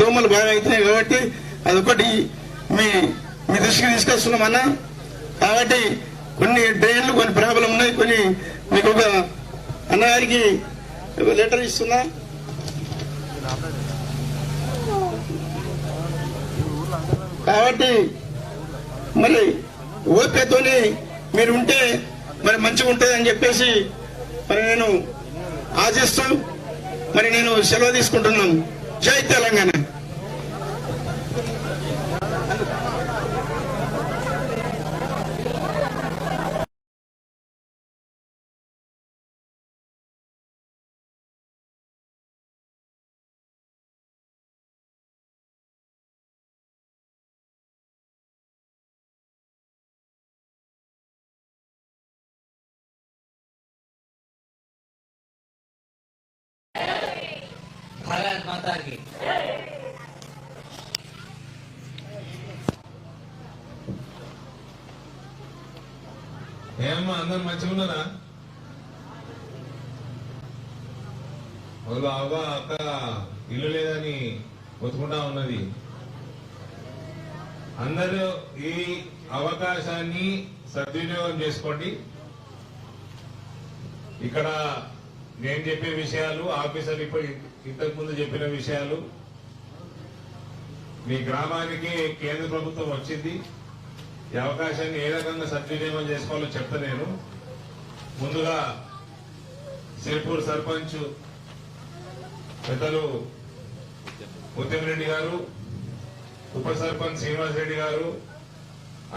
దోమలు బాగా అవుతున్నాయి కాబట్టి అదొకటి మీ మీ దృష్టికి తీసుకొస్తున్నామన్నా. కాబట్టి కొన్ని డ్రైన్లు కొన్ని ప్రాబ్లం ఉన్నాయి. కొన్ని మీకు ఒక అన్నగారికి లెటర్ ఇస్తున్నా. కాబట్టి మరి ఓపికతోని మీరు ఉంటే మరి మంచిగా ఉంటుంది అని చెప్పేసి మరి నేను ఆశిస్తూ మరి నేను సెలవు తీసుకుంటున్నాను. జై తెలంగాణ. భారత్ ఏమమ్మా అందరు మంచిగా ఉన్నారా? వాళ్ళు అవ్వ అక్క ఇల్లు లేదని ఒత్తుకుంటా ఉన్నది. అందరూ ఈ అవకాశాన్ని సద్వినియోగం చేసుకోండి. ఇక్కడ నేను చెప్పే విషయాలు ఆఫీసర్ ఇప్పుడు ఇంతకు ముందు చెప్పిన విషయాలు. మీ గ్రామానికి కేంద్ర ప్రభుత్వం వచ్చింది. ఈ అవకాశాన్ని ఏ రకంగా సద్వినియోగం చేసుకోవాలో చెప్తా నేను. ముందుగా సిరిపూర్ సర్పంచ్ పెద్దలు ఉత్తమరెడ్డి గారు ఉప సర్పంచ్ శ్రీనివాస్ రెడ్డి గారు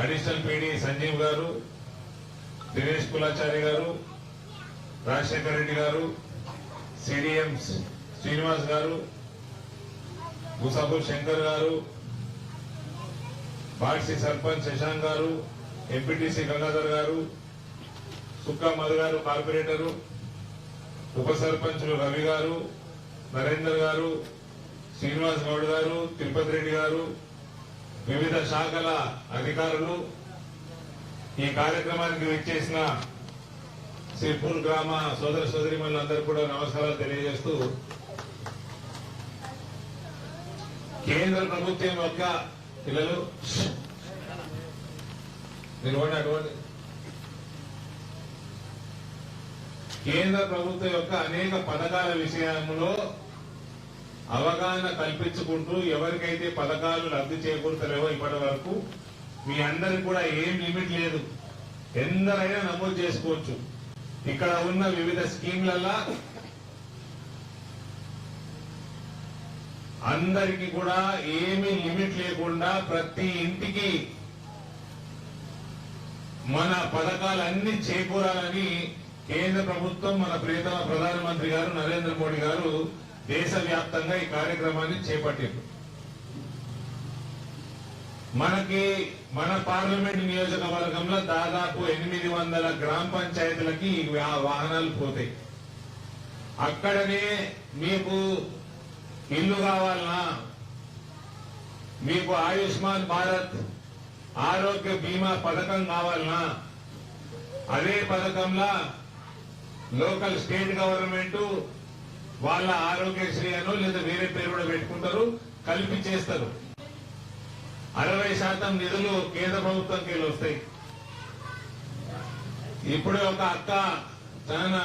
అడిషనల్ పీడీ సంజీవ్ గారు దినేష్ కులాచారి గారు రాజశేఖర రెడ్డి గారు సిడిఎం శ్రీనివాస్ గారు ముసాఫుర్ శంకర్ గారు బాడ్సి సర్పంచ్ శశాంక్ గారు ఎంపీటీసీ గంగాధర్ గారు సుక్కా మధు గారు కార్పొరేటరు ఉప సర్పంచులు రవి గారు నరేందర్ గారు శ్రీనివాస్ గౌడ్ గారు తిరుపతి రెడ్డి గారు వివిధ శాఖల అధికారులు ఈ కార్యక్రమానికి విచ్చేసిన సిర్పూర్ గ్రామ సోదర సోదరిమణులందరూ కూడా నమస్కారాలు తెలియజేస్తూ కేంద్ర ప్రభుత్వం యొక్క పిల్లలు నిలబడి అటువంటి కేంద్ర ప్రభుత్వం యొక్క అనేక పథకాల విషయంలో అవగాహన కల్పించుకుంటూ ఎవరికైతే పథకాలు లబ్ధి చేకూరుతలేవో ఇప్పటి వరకు మీ అందరికి కూడా ఏం లిమిట్ లేదు. ఎందరైనా నమోదు చేసుకోవచ్చు. ఇక్కడ ఉన్న వివిధ స్కీమ్లల్లా అందరికి కూడా ఏమీ లిమిట్ లేకుండా ప్రతి ఇంటికి మన పథకాలన్నీ చేకూరాలని కేంద్ర ప్రభుత్వం మన ప్రియతమ ప్రధానమంత్రి గారు నరేంద్ర మోడీ గారు దేశవ్యాప్తంగా ఈ కార్యక్రమాన్ని చేపట్టారు మనకి మన పార్లమెంట్ నియోజకవర్గంలో దాదాపు ఎనిమిది వందల గ్రామ పంచాయతీలకి వాహనాలు పోతాయి. అక్కడనే మీకు ఇల్లు కావాలనా మీకు ఆయుష్మాన్ భారత్ ఆరోగ్య బీమా పథకం కావాలనా అదే పథకంలా లోకల్ స్టేట్ గవర్నమెంట్ వాళ్ళ ఆరోగ్యశ్రీ అనో లేదా వేరే పేరు కూడా పెట్టుకుంటారు కలిపి చేస్తారు. అరవై శాతం నిధులు కేంద్ర ప్రభుత్వంకి వెళ్ళి వస్తాయి. ఇప్పుడే ఒక అక్క తన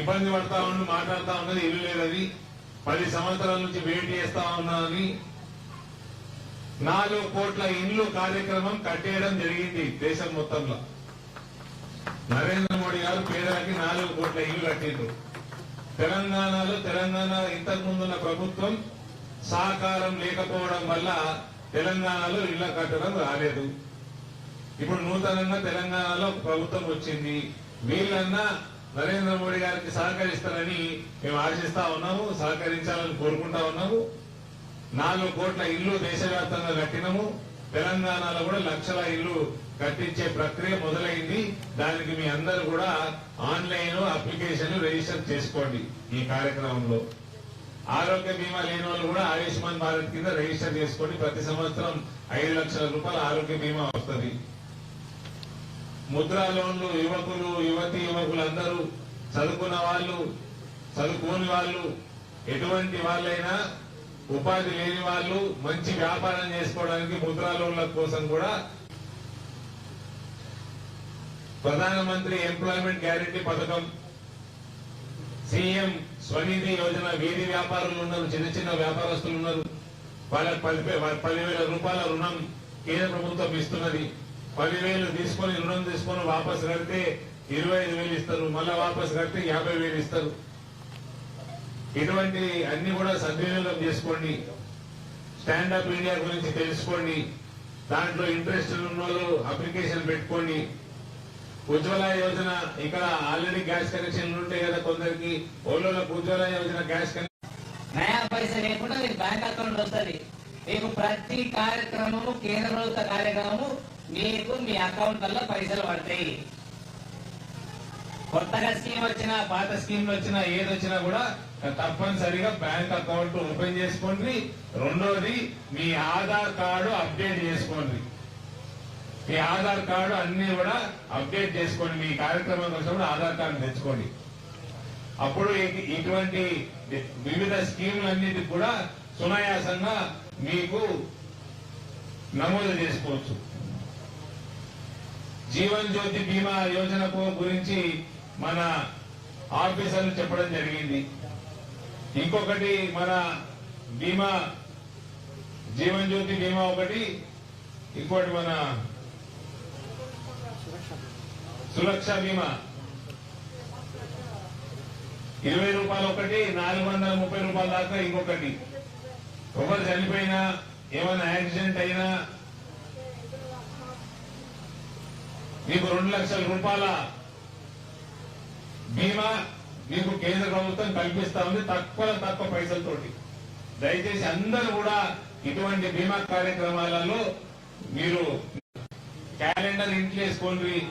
ఇబ్బంది పడతా ఉండి మాట్లాడుతా ఉన్నది ఇల్లు లేదని పది సంవత్సరాల నుంచి వెయిట్ చేస్తా ఉన్నదని నాలుగు కోట్ల ఇండ్లు కార్యక్రమం కట్టేయడం జరిగింది దేశం మొత్తంలో. నరేంద్ర మోడీ గారు పేదలకి నాలుగు కోట్ల ఇల్లు కట్టిండ్రు. తెలంగాణలో తెలంగాణ ఇంతకుముందున్న ప్రభుత్వం సహకారం లేకపోవడం వల్ల తెలంగాణలో ఇళ్ళ కట్టడం రాలేదు. ఇప్పుడు నూతనంగా తెలంగాణలో ప్రభుత్వం వచ్చింది. వీళ్ళన్నా నరేంద్ర మోడీ గారికి సహకరిస్తారని మేము ఆశిస్తా ఉన్నాము సహకరించాలని కోరుకుంటా ఉన్నాము. నాలుగు కోట్ల ఇల్లు దేశవ్యాప్తంగా కట్టినము. తెలంగాణలో కూడా లక్షల ఇల్లు కట్టించే ప్రక్రియ మొదలైంది. దానికి మీ అందరూ కూడా ఆన్లైన్ అప్లికేషన్ రిజిస్టర్ చేసుకోండి ఈ కార్యక్రమంలో. ఆరోగ్య బీమా లేని వాళ్ళు కూడా ఆయుష్మాన్ భారత్ కింద రిజిస్టర్ చేసుకోండి ప్రతి సంవత్సరం ఐదు లక్షల రూపాయల ఆరోగ్య బీమా వస్తుంది. ముద్రా లోన్లు యువకులు యువతి యువకులందరూ చదువుకున్న వాళ్ళు చదువుకోని వాళ్ళు ఎటువంటి వాళ్ళైనా ఉపాధి లేని వాళ్ళు మంచి వ్యాపారం చేసుకోవడానికి ముద్రా లోన్ల కోసం కూడా ప్రధానమంత్రి ఎంప్లాయ్మెంట్ గ్యారెంటీ పథకం సీఎం స్వనిధి యోజన వీధి వ్యాపారులు ఉన్నారు చిన్న చిన్న వ్యాపారస్తులు ఉన్నారు. వాళ్ళకి పది పదివేల రూపాయల రుణం కేంద్ర ప్రభుత్వం ఇస్తున్నది. పదివేలు తీసుకొని రుణం తీసుకొని వాపస్ కడితే ఇరవై ఐదు వేలు ఇస్తారు. మళ్ళా వాపస్ కడితే యాభై వేలు ఇస్తారు. ఇటువంటి అన్ని కూడా సద్వినియోగం చేసుకోండి. స్టాండప్ ఇండియా గురించి తెలుసుకోండి. దాంట్లో ఇంట్రెస్ట్ ఉన్న వాళ్ళు అప్లికేషన్ పెట్టుకోండి. ఉజ్వల యోజన ఇక్కడ ఆల్రెడీ గ్యాస్ కనెక్షన్ ఉంటాయి కదా కొందరికి. ఓలోలకు ఉజ్వల యోజన గ్యాస్ కనెక్షన్ నయా పైసా లేకుండా మీకు బ్యాంక్ అకౌంట్ వస్తుంది. మీకు ప్రతి కార్యక్రమము కేంద్ర ప్రభుత్వ కార్యక్రమము మీకు మీ అకౌంట్లలో పైసలు పడతాయి. కొత్తగా స్కీమ్ వచ్చినా పాత స్కీమ్లు వచ్చినా ఏది వచ్చినా కూడా తప్పనిసరిగా బ్యాంక్ అకౌంట్ ఓపెన్ చేసుకోండి. రెండోది మీ ఆధార్ కార్డు అప్డేట్ చేసుకోండి. మీ ఆధార్ కార్డు అన్ని కూడా అప్డేట్ చేసుకోండి. మీ కార్యక్రమం కోసం కూడా ఆధార్ కార్డు తెచ్చుకోండి. అప్పుడు ఇటువంటి వివిధ స్కీములన్నిటి కూడా సునాయాసంగా మీకు నమోదు చేసుకోవచ్చు. జీవన్ జ్యోతి బీమా యోజన గురించి మన ఆఫీసర్లు చెప్పడం జరిగింది. ఇంకొకటి మన బీమా జీవన్ జ్యోతి బీమా ఒకటి ఇంకోటి మన సురక్ష బీమా. ఇరవై రూపాయలు ఒకటి నాలుగు వందల ముప్పై రూపాయల దాకా ఇంకొకటి. ఒకరు చనిపోయినా ఏమైనా యాక్సిడెంట్ అయినా మీకు రెండు లక్షల రూపాయల బీమా మీకు కేంద్ర ప్రభుత్వం కల్పిస్తా ఉంది తక్కువ తక్కువ పైసలతోటి. దయచేసి అందరూ కూడా ఇటువంటి బీమా కార్యక్రమాలలో మీరు క్యాలెండర్ ఇంట్లో వేసుకోండి.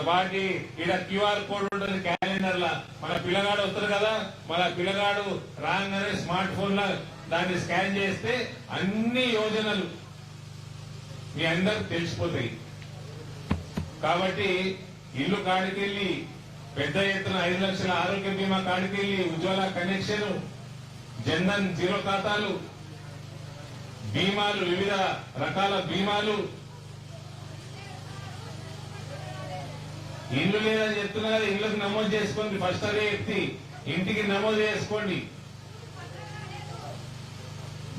వాటి ఇక్కడ క్యూఆర్ కోడ్ ఉంటుంది క్యాలెండర్ లా మన పిల్లగాడు వస్తారు కదా మన పిల్లగాడు రాగానే స్మార్ట్ ఫోన్ లా దాన్ని స్కాన్ చేస్తే అన్ని యోజనలు మీ అందరికి తెలిసిపోతాయి. కాబట్టి ఇల్లు కాడికెళ్ళి పెద్ద ఎత్తున ఐదు లక్షల ఆరోగ్య బీమా కాడికెళ్ళి ఉజ్వల కనెక్షన్ జన్ధన్ జీరో ఖాతాలు బీమాలు వివిధ రకాల బీమాలు ఇల్లు లేదని చెప్తున్నారు ఇళ్ళకు నమోదు చేసుకోండి. ఫస్ట్ అదే ఎత్తి ఇంటికి నమోదు చేసుకోండి.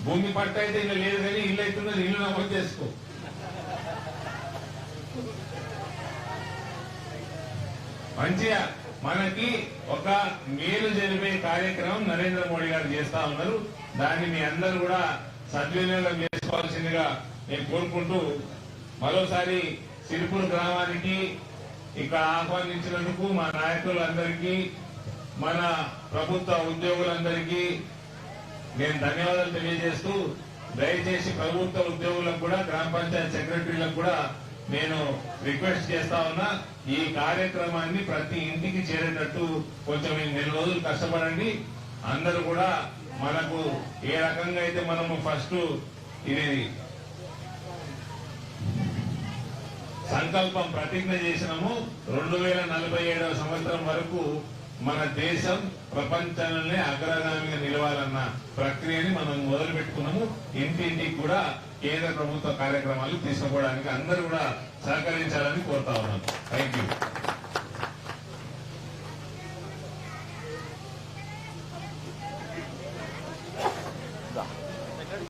భూమి పట్ట అయితే ఇల్లు లేదు కానీ ఇల్లు అవుతున్నది ఇల్లు నమోదు చేసుకో. మంచిగా మనకి ఒక మేలు జరిపే కార్యక్రమం నరేంద్ర మోడీ గారు చేస్తా ఉన్నారు. దాన్ని మీ అందరూ కూడా సద్వినియోగం చేసుకోవాల్సిందిగా నేను కోరుకుంటూ మరోసారి సిరిపూర్ గ్రామానికి ఇక్కడ ఆహ్వానించినందుకు మా నాయకులందరికీ మన ప్రభుత్వ ఉద్యోగులందరికీ నేను ధన్యవాదాలు తెలియజేస్తూ దయచేసి ప్రభుత్వ ఉద్యోగులకు కూడా గ్రామ పంచాయత్ సెక్రటరీలకు కూడా నేను రిక్వెస్ట్ చేస్తా ఉన్నా ఈ కార్యక్రమాన్ని ప్రతి ఇంటికి చేరేటట్టు కొంచెం నెల రోజులు కష్టపడండి. అందరూ కూడా మనకు ఏ రకంగా అయితే మనము ఫస్ట్ ఇది సంకల్పం ప్రతిజ్ఞ చేసినాము. రెండు వేల నలభై ఏడవ సంవత్సరం వరకు మన దేశం ప్రపంచంలోనే అగ్రగామిగా నిలవాలన్న ప్రక్రియని మనం మొదలు పెట్టుకున్నాము ఇంటింటికి కూడా కేంద్ర ప్రభుత్వ కార్యక్రమాలు తీసుకోవడానికి అందరూ కూడా సహకరించాలని కోరుతా ఉన్నాను థ్యాంక్